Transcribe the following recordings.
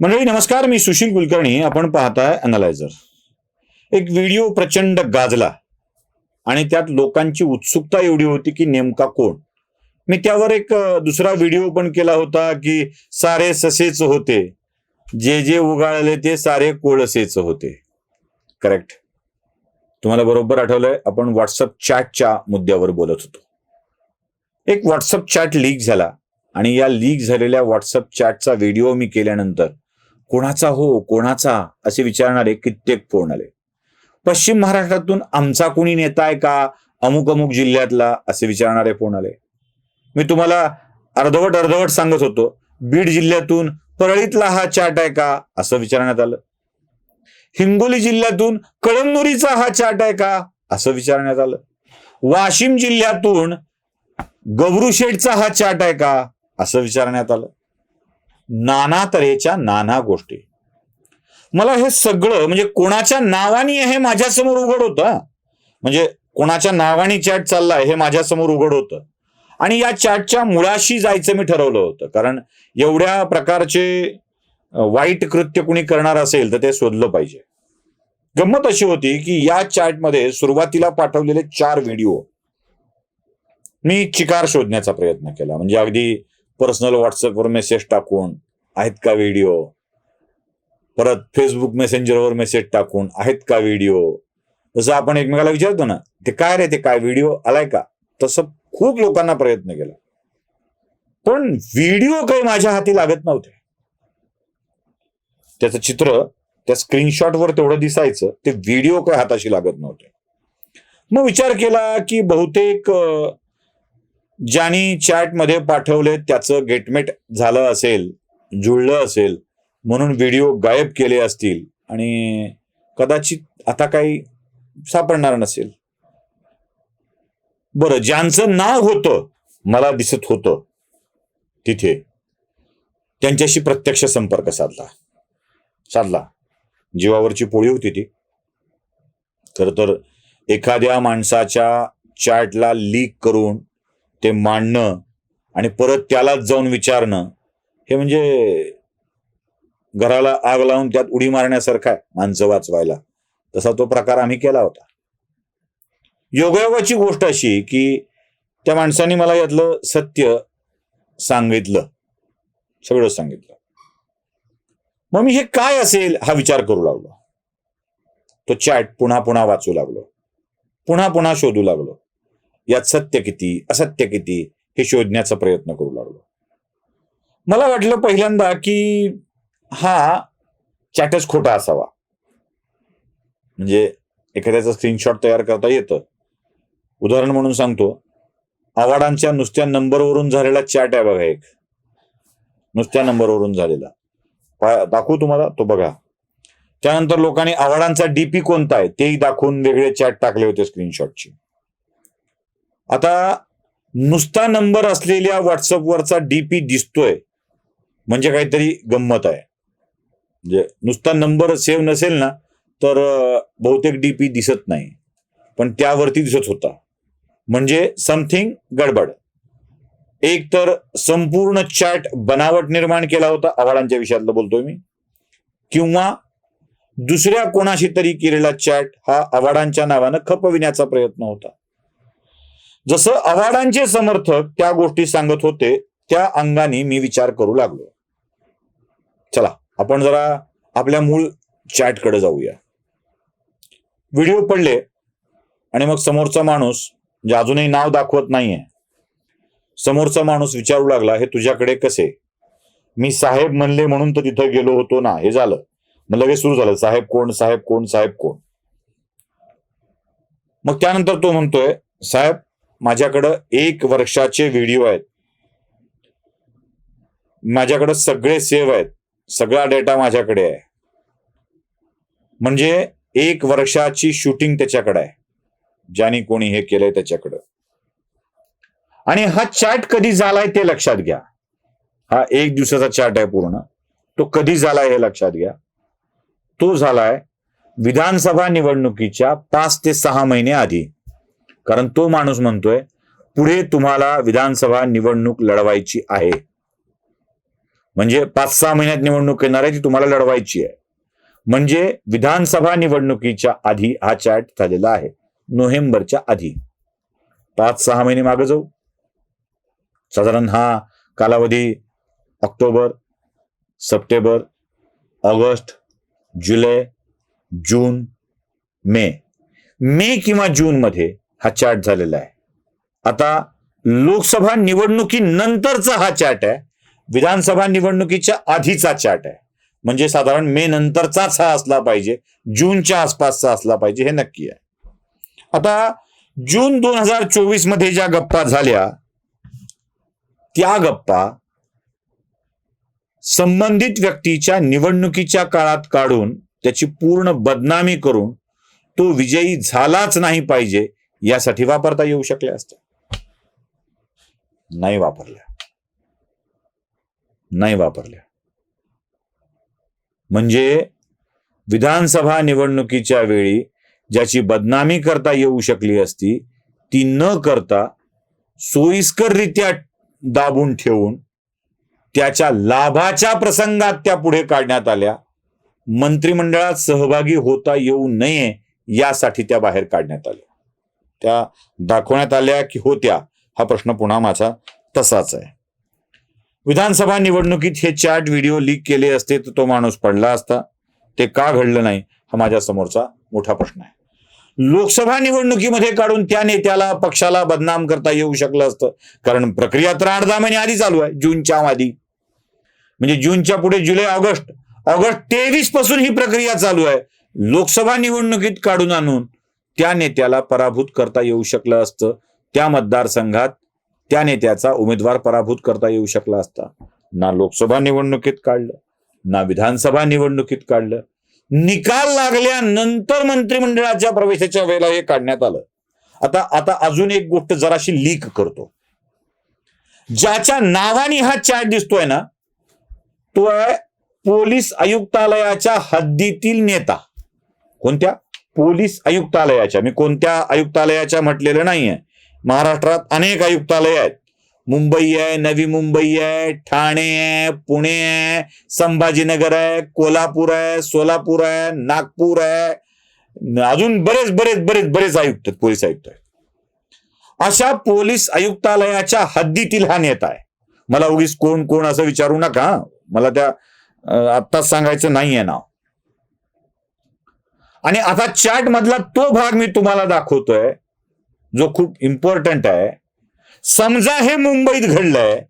मंडळी नमस्कार मी सुशील कुलकर्णी. आपण पाहताय अनालायझर एक व्हिडिओ प्रचंड गाजला आणि त्यात लोकांची उत्सुकता एवढी होती की नेमका कोण? मी त्यावर एक दुसरा व्हिडिओ पण केला होता की सारे ससेच होते. जे जे उगाळले ते सारे कोळसेच होते. करेक्ट तुम्हाला बरोबर आठवलंय आपण व्हॉट्सअप चॅटच्या मुद्द्यावर बोलत होतो. एक व्हॉट्सअप चॅट लीक झाला आणि या लीक झालेल्या व्हॉट्सअप चॅटचा व्हिडिओ मी केल्यानंतर कोणाचा हो कोणाचा? असे विचारणारे कित्येक फोन आले. पश्चिम महाराष्ट्रातून आमचा कोणी नेता आहे का? अमुक अमुक जिल्ह्यातला असे विचारणारे फोन आले. मी तुम्हाला अर्धवट अर्धवट सांगत होतो बीड जिल्ह्यातून परळीतला हा चाट आहे का? असं विचारण्यात आलं. हिंगोली जिल्ह्यातून कळमनुरीचा हा चाट आहे का? असं विचारण्यात आलं. वाशिम जिल्ह्यातून गबरूशेठचा हा चाट आहे का? असं विचारण्यात आलं. नाना तऱ्हेच्या नाना गोष्टी. मला हे सगळं म्हणजे कोणाच्या नावानी हे माझ्यासमोर उघड होतं म्हणजे कोणाच्या नावाने चॅट चाललाय हे माझ्यासमोर उघड होतं. आणि या चॅटच्या मुळाशी जायचं मी ठरवलं होतं. कारण एवढ्या प्रकारचे वाईट कृत्य कुणी करणार असेल तर ते शोधलं पाहिजे. गंमत अशी होती की या चॅटमध्ये सुरुवातीला पाठवलेले चार व्हिडिओ मी चिकार शोधण्याचा प्रयत्न केला. म्हणजे अगदी पर्सनल व्हॉट्सअपवर मेसेज टाकून आहेत का व्हिडिओ परत फेसबुक मेसेंजरवर मेसेज टाकून आहेत का व्हिडिओ जसं आपण एकमेकाला विचारतो ना ते काय रे ते काय व्हिडिओ आलाय का? तसं खूप लोकांना प्रयत्न केला. पण व्हिडिओ काही माझ्या हाती लागत नव्हते. त्याचं चित्र त्या स्क्रीनशॉटवर तेवढं दिसायचं ते व्हिडिओ काही हाताशी लागत नव्हते. मग विचार केला की बहुतेक ज्यांनी चॅटमध्ये पाठवले त्याचं गेटमेट झालं असेल जुळलं असेल म्हणून व्हिडिओ गायब केले असतील आणि कदाचित आता काही सापडणार नसेल. बरं ज्यांचं नाव होतं मला दिसत होतं तिथे त्यांच्याशी प्रत्यक्ष संपर्क साधला. साधला. जीवावरची पोळी होती ती. खर तर एखाद्या माणसाच्या चॅटला लीक करून ते मांडणं आणि परत त्यालाच जाऊन विचारणं हे म्हणजे घराला आग लावून त्यात उडी मारण्यासारखा आहे माणसं वाचवायला. तसा तो प्रकार आम्ही केला होता. योगायोगाची गोष्ट अशी की त्या माणसाने मला यातलं सत्य सांगितलं सगळं सांगितलं. मग मी हे काय असेल हा विचार करू लागलो. तो चॅट पुन्हा पुन्हा वाचू लागलो. पुन्हा पुन्हा शोधू लागलो. यात सत्य किती असत्य किती हे शोधण्याचा प्रयत्न करू लागलो. मला वाटलं पहिल्यांदा की हा चॅटच खोटा असावा. म्हणजे एखाद्याचं स्क्रीनशॉट तयार करता येतं. उदाहरण म्हणून सांगतो आव्हाडांच्या नुसत्या नंबरवरून झालेला चॅट आहे बघा एक. नुसत्या नंबरवरून झालेला. दाखवू तुम्हाला तो बघा. त्यानंतर लोकांनी आव्हाडांचा डीपी कोणता आहे तेही दाखवून वेगळे चॅट टाकले होते स्क्रीनशॉटचे आता नुसता नंबर असलेल्या व्हॉट्सअपवरचा डीपी दिसतोय. म्हणजे काहीतरी गंमत आहे. म्हणजे नुसता नंबर सेव्ह नसेल ना तर बहुतेक डीपी दिसत नाही. पण त्यावरती दिसत होता. म्हणजे समथिंग गडबड. एक तर संपूर्ण चॅट बनावट निर्माण केला होता आव्हाडांच्या विषयातलं बोलतोय मी. किंवा दुसऱ्या कोणाशी तरी केलेला चॅट हा आव्हाडांच्या नावानं खपविण्याचा प्रयत्न होता. जसं आव्हाडांचे समर्थक त्या गोष्टी सांगत होते त्या अंगाने मी विचार करू लागलो. चला आपण जरा आपल्या मूळ चॅटकडे जाऊया. व्हिडिओ पडले आणि मग समोरचा माणूस जे अजूनही नाव दाखवत नाहीये समोरचा माणूस विचारू लागला हे तुझ्याकडे कसे? मी साहेब म्हणले म्हणून तर तिथं गेलो होतो ना हे झालं. मग लगेच सुरू झालं साहेब कोण साहेब कोण साहेब कोण? मग त्यानंतर तो म्हणतोय साहेब माझ्याकडं एक वर्षाचे व्हिडिओ आहेत. माझ्याकडे सगळे सेव्ह आहेत. सगळा डेटा माझ्याकडे आहे. म्हणजे एक वर्षाची शूटिंग त्याच्याकडे आहे. ज्याने कोणी हे केलंय त्याच्याकडं. आणि हा चॅट कधी झालाय ते लक्षात घ्या. हा एक दिवसाचा चॅट आहे पूर्ण. तो कधी झालाय हे लक्षात घ्या. तो झालाय विधानसभा निवडणुकीच्या पाच ते सहा महिने आधी. कारण तो माणूस म्हणतोय पुढे तुम्हाला विधानसभा निवडणूक लढवायची आहे. म्हणजे पाच सहा महिन्यात निवडणूक येणार आहे ती तुम्हाला लढवायची आहे. म्हणजे विधानसभा निवडणुकीच्या आधी हा चॅट झालेला आहे नोव्हेंबरच्या आधी. पाच सहा महिने मागे जाऊ. साधारण हा कालावधी ऑक्टोबर सप्टेंबर ऑगस्ट जुलै जून मे. मे किंवा जून मध्ये हा चॅट झालेला आहे. आता लोकसभा निवडणुकीनंतरचा हा चॅट आहे. विधानसभा निवडणुकीच्या आधीचा चॅट आहे. म्हणजे साधारण मे नंतरचाच हा असला पाहिजे. जूनच्या आसपासचा असला पाहिजे हे नक्की आहे. आता जून दोन हजार चोवीसमध्ये ज्या गप्पा झाल्या त्या गप्पा संबंधित व्यक्तीच्या निवडणुकीच्या काळात काढून त्याची पूर्ण बदनामी करून तो विजयी झालाच नाही पाहिजे यासाठी वापरता येऊ शकल्या असत्या. नाही वापरल्या. नाही वापरल्या. म्हणजे विधानसभा निवडणुकीच्या वेळी ज्याची बदनामी करता येऊ शकली असती ती न करता सोयीस्कररित्या दाबून ठेवून त्याच्या लाभाच्या प्रसंगात त्या पुढे काढण्यात आल्या. मंत्रिमंडळात सहभागी होता येऊ नये यासाठी त्या बाहेर काढण्यात आल्या. त्या दाखवण्यात आल्या की होत्या हा प्रश्न पुन्हा माझा तसाच आहे. विधानसभा निवडणुकीत हे चॅट व्हिडिओ लीक केले असते तर तो माणूस पडला असता. ते का घडलं नाही हा माझ्या समोरचा मोठा प्रश्न आहे. लोकसभा निवडणुकीमध्ये काढून त्या नेत्याला पक्षाला बदनाम करता येऊ शकलं असतं. कारण प्रक्रिया तर आठ दहा महिने आधी चालू आहे जूनच्या आधी. म्हणजे जूनच्या पुढे जुलै ऑगस्ट. ऑगस्ट तेवीसपासून ही प्रक्रिया चालू आहे. लोकसभा निवडणुकीत काढून आणून त्या नेत्याला पराभूत करता येऊ शकलं असतं. त्या मतदारसंघात त्या नेत्याचा उमेदवार पराभूत करता येऊ शकला असता. ना लोकसभा निवडणुकीत काढलं ना विधानसभा निवडणुकीत काढलं. निकाल लागल्यानंतर मंत्रिमंडळाच्या प्रवेशाच्या वेळेला हे काढण्यात आलं. आता आता अजून एक गोष्ट जराशी लीक करतो. ज्याच्या नावाने हा चॅट दिसतोय ना तो आहे पोलीस आयुक्तालयाच्या हद्दीतील नेता. कोणत्या? पोलीस आयुक्तालयाच्या मी कोणत्या आयुक्तालयाच्या म्हटलेलं नाहीये. महाराष्ट्रात अनेक आयुक्तालय आहेत. मुंबई आहे नवी मुंबई आहे ठाणे आहे पुणे आहे संभाजीनगर आहे कोल्हापूर आहे सोलापूर आहे नागपूर आहे. अजून बरेच बरेच बरेच बरेच आयुक्त आहेत पोलीस आयुक्त आहेत. अशा पोलीस आयुक्तालयाच्या हद्दीतील हा नेता आहे. मला उगीच कोण कोण असं विचारू नका मला त्या आत्ताच सांगायचं नाहीये नाव. आणि आता चॅट मधला तो भाग मी तुम्हाला दाखवतोय जो खूप इम्पॉर्टंट आहे. समजा हे मुंबईत घडलंय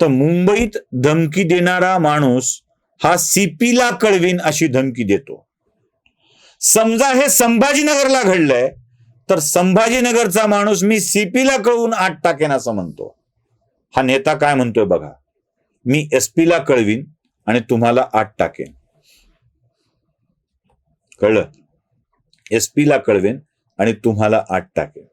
तर मुंबईत धमकी देणारा माणूस हा सीपीला कळवीन अशी धमकी देतो. समजा हे संभाजीनगरला घडलंय तर संभाजीनगरचा माणूस मी सीपीला कळवून आत टाकेन असं म्हणतो. हा नेता काय म्हणतोय बघा मी एसपीला कळवीन आणि तुम्हाला आत टाकेन. कळलं? एसपीला कळवेन आणि तुम्हाला आत टाकेन.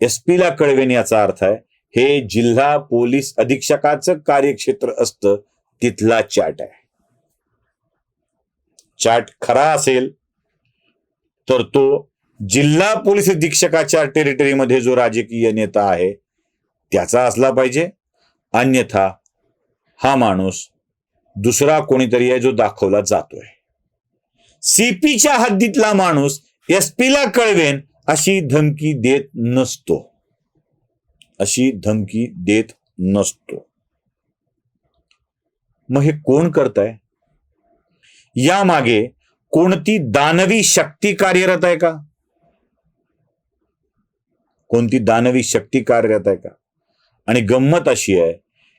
एसपीला कळवेन याचा अर्थ आहे हे जिल्हा पोलीस अधीक्षकाचं कार्यक्षेत्र असतं तिथला चॅट आहे. चॅट खरा असेल तर तो जिल्हा पोलीस अधीक्षकाच्या टेरिटरीमध्ये जो राजकीय नेता आहे त्याचा असला पाहिजे. अन्यथा हा माणूस दुसरा कोणीतरी आहे जो दाखवला जातोय. सीपीच्या हद्दीतला माणूस एस पीला कळवेन अशी धमकी देत नसतो. अशी धमकी देत नसतो. मग हे कोण करताय? यामागे कोणती दानवी शक्ती कार्यरत आहे का? कोणती दानवी शक्ती कार्यरत आहे का? आणि गंमत अशी आहे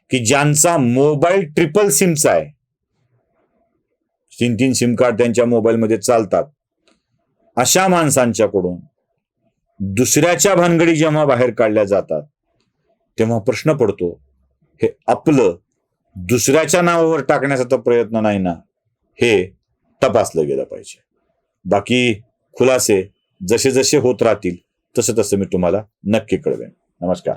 की ज्यांचा मोबाईल ट्रिपल सिमचा आहे तीन तीन सिम कार्ड त्यांच्या मोबाईलमध्ये चालतात. अशा माणसांच्याकडून दुसऱ्याच्या भानगडी जेव्हा बाहेर काढल्या जातात तेव्हा प्रश्न पडतो हे आपलं दुसऱ्याच्या नावावर टाकण्याचा तर प्रयत्न नाही ना हे तपासलं गेलं पाहिजे. बाकी खुलासे जसे जसे होत राहतील तसं तसं मी तुम्हाला नक्की कळवेन. नमस्कार.